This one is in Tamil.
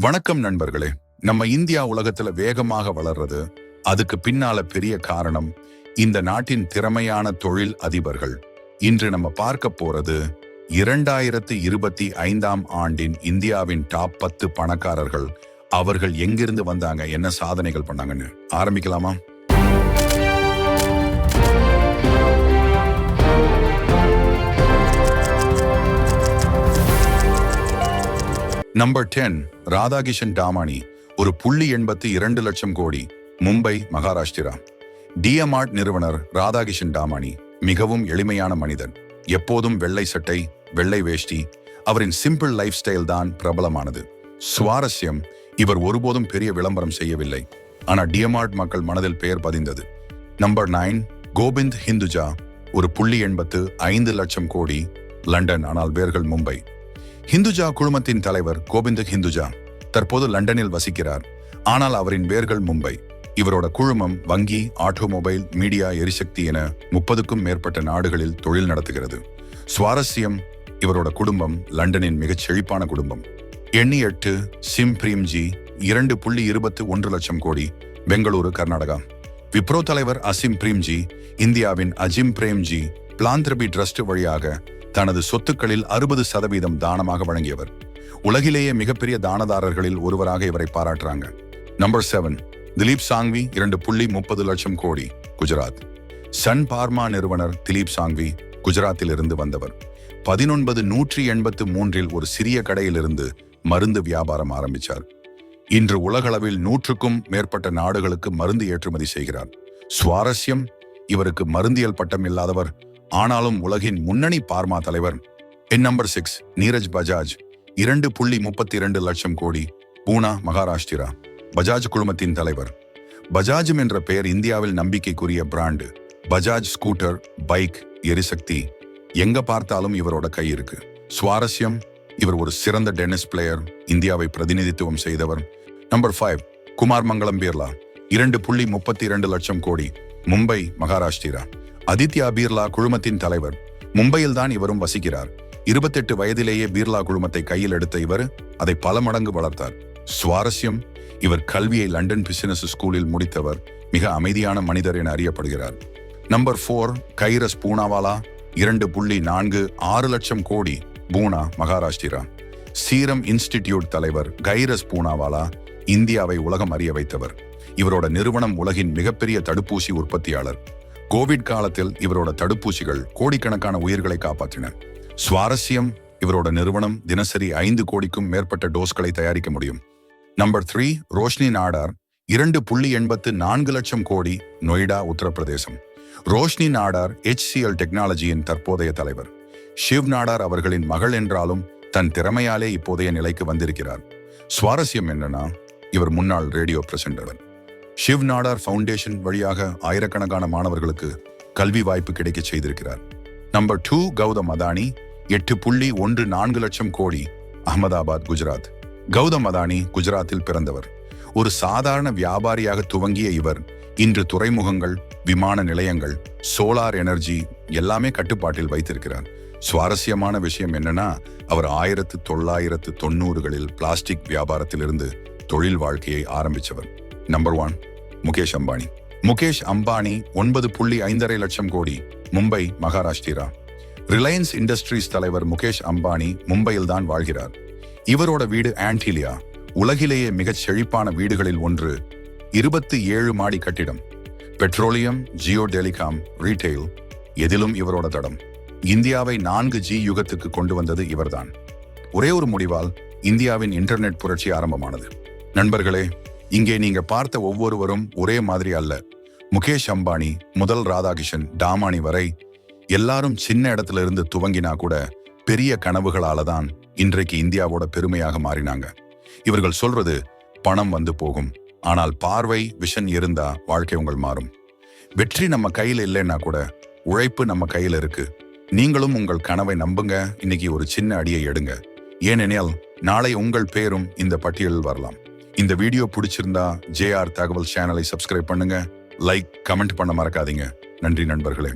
வணக்கம் நண்பர்களே. நம்ம இந்தியா உலகத்துல வேகமாக வளர்றது அதுக்கு பின்னால பெரிய காரணம் இந்த நாட்டின் திறமையான தொழில் அதிபர்கள். இன்று நம்ம பார்க்க போறது இரண்டாயிரத்து இருபத்தி ஐந்தாம் ஆண்டின் இந்தியாவின் டாப் பத்து பணக்காரர்கள். அவர்கள் எங்கிருந்து வந்தாங்க? என்ன சாதனைகள் பண்ணாங்கன்னு? ஆரம்பிக்கலாமா? நம்பர் டென் ராதாகிஷன் டாமானி ஒரு புள்ளி எண்பத்தி இரண்டு லட்சம் கோடி மும்பை மகாராஷ்டிரா. டிஎம்ஆர்ட் நிறுவனர் ராதாகிஷன் டாமானி மிகவும் எளிமையான மனிதன். எப்போதும் வெள்ளை சட்டை வெள்ளை வேஷ்டி அவரின் சிம்பிள் லைஃப் ஸ்டைல் தான் பிரபலமானது. சுவாரஸ்யம் இவர் ஒருபோதும் பெரிய விளம்பரம் செய்யவில்லை. ஆனால் டிஎம்ஆர்ட் மக்கள் மனதில் பெயர் பதிந்தது. நம்பர் நைன் கோவிந்த் ஹிந்துஜா ஒரு புள்ளி எண்பத்து ஐந்து லட்சம் கோடி லண்டன் ஆனால் வேர்கள் மும்பை. ஹிந்துஜா குழுமத்தின் தலைவர் கோவிந்த் ஹிந்துஜா தற்போது லண்டனில் வசிக்கிறார். ஆனால் அவரின் வேர்கள் மும்பை. இவரோட குழுமம் வங்கி ஆட்டோமொபைல் மீடியா எரிசக்தி என முப்பதுக்கும் மேற்பட்ட நாடுகளில் தொழில் நடத்துகிறது. சுவாரஸ்யம் இவரோட குடும்பம் லண்டனின் மிகச் செழிப்பான குடும்பம். எண்ணி எட்டு சிம் பிரீம்ஜி இரண்டு புள்ளி இருபத்து ஒன்று லட்சம் கோடி பெங்களூரு கர்நாடகா. விப்ரோ தலைவர் அசிம் பிரீம்ஜி இந்தியாவின் அஜிம் பிரேம்ஜி பிளாந்திரபி ட்ரஸ்ட் வழியாக தனது சொத்துக்களில் அறுபது சதவீதம் தானமாக வழங்கியவர். உலகிலேயே மிகப்பெரிய தானதாரர்களில் ஒருவராக இவரை பாராட்டுறாங்க. நம்பர் செவன் திலீப் சாங்வி இரண்டு புள்ளி முப்பது லட்சம் கோடி குஜராத். சன் பார்மா நிறுவனர் திலீப் சாங்வி குஜராத்தில் இருந்து வந்தவர். பதினொன்பது நூற்றி எண்பத்து மூன்றில் ஒரு சிறிய கடையிலிருந்து மருந்து வியாபாரம் ஆரம்பித்தார் இன்று உலகளவில் நூற்றுக்கும் மேற்பட்ட நாடுகளுக்கு மருந்து ஏற்றுமதி செய்கிறார். சுவாரஸ்யம் இவருக்கு மருந்தியல் பட்டம் இல்லாதவர் ஆனாலும் உலகின் முன்னணி பார்மா தலைவர் என் நம்பர் சிக்ஸ் நீரஜ் பஜாஜ் இரண்டு புள்ளி முப்பத்தி இரண்டு லட்சம் கோடி பூனா மகாராஷ்டிரா. பஜாஜ் குழுமத்தின் தலைவர். பஜாஜும் என்ற பெயர் இந்தியாவில் நம்பிக்கைக்குரிய பிராண்டு பஜாஜ் ஸ்கூட்டர் பைக் எரிசக்தி. எங்க பார்த்தாலும் இவரோட கை இருக்கு. சுவாரஸ்யம் இவர் ஒரு சிறந்த டென்னிஸ் பிளேயர் இந்தியாவை பிரதிநிதித்துவம் செய்தவர். நம்பர் ஃபைவ் குமார் மங்களம் பிர்லா இரண்டு புள்ளி முப்பத்தி இரண்டு லட்சம் கோடி மும்பை மகாராஷ்டிரா. அதித்யா பீர்லா குழுமத்தின் தலைவர். மும்பையில் தான் இவரும் வசிக்கிறார். இருபத்தெட்டு வயதிலேயே பீர்லா குழுமத்தை கையில் எடுத்த இவர் அதை பல மடங்கு வளர்த்தார். சுவாரஸ்யம் இவர் கல்வியை லண்டன் பிசினஸ் ஸ்கூலில் முடித்தவர் மிக அமைதியான மனிதர் என அறியப்படுகிறார். நம்பர் ஃபோர் கைரஸ் பூனாவாலா இரண்டு புள்ளி நான்கு ஆறு லட்சம் கோடி பூனா மகாராஷ்டிரா. சீரம் இன்ஸ்டிடியூட் தலைவர் கைரஸ் பூனாவாலா இந்தியாவை உலகம் அறிய வைத்தவர். இவரோட நிறுவனம் உலகின் மிகப்பெரிய தடுப்பூசி உற்பத்தியாளர். கோவிட் காலத்தில் இவரோட தடுப்பூசிகள் கோடிக்கணக்கான உயிர்களை காப்பாற்றின. சுவாரஸ்யம் இவரோட நிறுவனம் தினசரி ஐந்து கோடிக்கும் மேற்பட்ட டோஸ்களை தயாரிக்க முடியும். நம்பர் த்ரீ ரோஷ்னி நாடார் இரண்டு புள்ளி எண்பத்து நான்கு லட்சம் கோடி நொய்டா உத்தரப்பிரதேசம். ரோஷ்னி நாடார் எல் டெக்னாலஜியின் தற்போதைய தலைவர். ஷிவ் நாடார் அவர்களின் மகள் என்றாலும் தன் திறமையாலே இப்போதைய நிலைக்கு வந்திருக்கிறார். சுவாரஸ்யம் என்னன்னா இவர் முன்னாள் radio presenter Shiv Nadar foundation வழியாக ஆயிரக்கணக்கான மாணவர்களுக்கு கல்வி வாய்ப்பு கிடைக்க செய்திருக்கிறார். நம்பர் டூ கௌதம் அதானி எட்டு புள்ளி ஒன்று நான்கு லட்சம் கோடி அகமதாபாத் குஜராத். கௌதம் அதானி குஜராத்தில் பிறந்தவர். ஒரு சாதாரண வியாபாரியாக துவங்கிய இவர் இன்று துறைமுகங்கள் விமான நிலையங்கள் சோலார் எனர்ஜி எல்லாமே கட்டுப்பாட்டில் வைத்திருக்கிறார். சுவாரஸ்யமான விஷயம் என்னன்னா அவர் ஆயிரத்து தொள்ளாயிரத்து தொண்ணூறுகளில் பிளாஸ்டிக் வியாபாரத்திலிருந்து தொழில் வாழ்க்கையை ஆரம்பித்தவர் நம்பர் ஒன் முகேஷ் அம்பானி முகேஷ் அம்பானி ஒன்பது புள்ளி ஐந்தரை லட்சம் கோடி மும்பை மகாராஷ்டிரா. ரிலையன்ஸ் இண்டஸ்ட்ரீஸ் தலைவர் முகேஷ் அம்பானி மும்பையில் தான் வாழ்கிறார். இவரோட வீடு ஆன்டிலியா. உலகிலேயே மிகச் செழிப்பான வீடுகளில் ஒன்று இருபத்தி ஏழு மாடி கட்டிடம். பெட்ரோலியம் ஜியோ டெலிகாம் ரீட்டெயில் எதிலும் இவரோட தடம். இந்தியாவை நான்கு ஜி யுகத்துக்கு கொண்டு வந்தது இவர்தான். ஒரே ஒரு முடிவால் இந்தியாவின் இன்டர்நெட் புரட்சி ஆரம்பமானது. நண்பர்களே இங்கே நீங்க பார்த்த ஒவ்வொருவரும் ஒரே மாதிரி அல்ல. முகேஷ் அம்பானி முதல் ராதாகிருஷ்ணன் டாமானி வரை எல்லாரும் சின்ன இடத்துல இருந்து துவங்கினா கூட பெரிய கனவுகளால தான் இன்றைக்கு இந்தியாவோட பெருமையாக மாறினாங்க. இவர்கள் சொல்றது பணம் வந்து போகும். ஆனால் பார்வை விஷன் இருந்தா வாழ்க்கை உங்கள் மாறும். வெற்றி நம்ம கையில இல்லைன்னா கூட உழைப்பு நம்ம கையில இருக்கு. நீங்களும் உங்கள் கனவை நம்புங்க. இன்னைக்கு ஒரு சின்ன அடியை எடுங்க. ஏனெனில் நாளை உங்கள் பேரும் இந்த பட்டியலில் வரலாம். இந்த வீடியோ பிடிச்சிருந்தா ஜேஆர் தகவல் சேனலை சப்ஸ்கிரைப் பண்ணுங்க. லைக் கமெண்ட் பண்ண மறக்காதீங்க. நன்றி நண்பர்களே.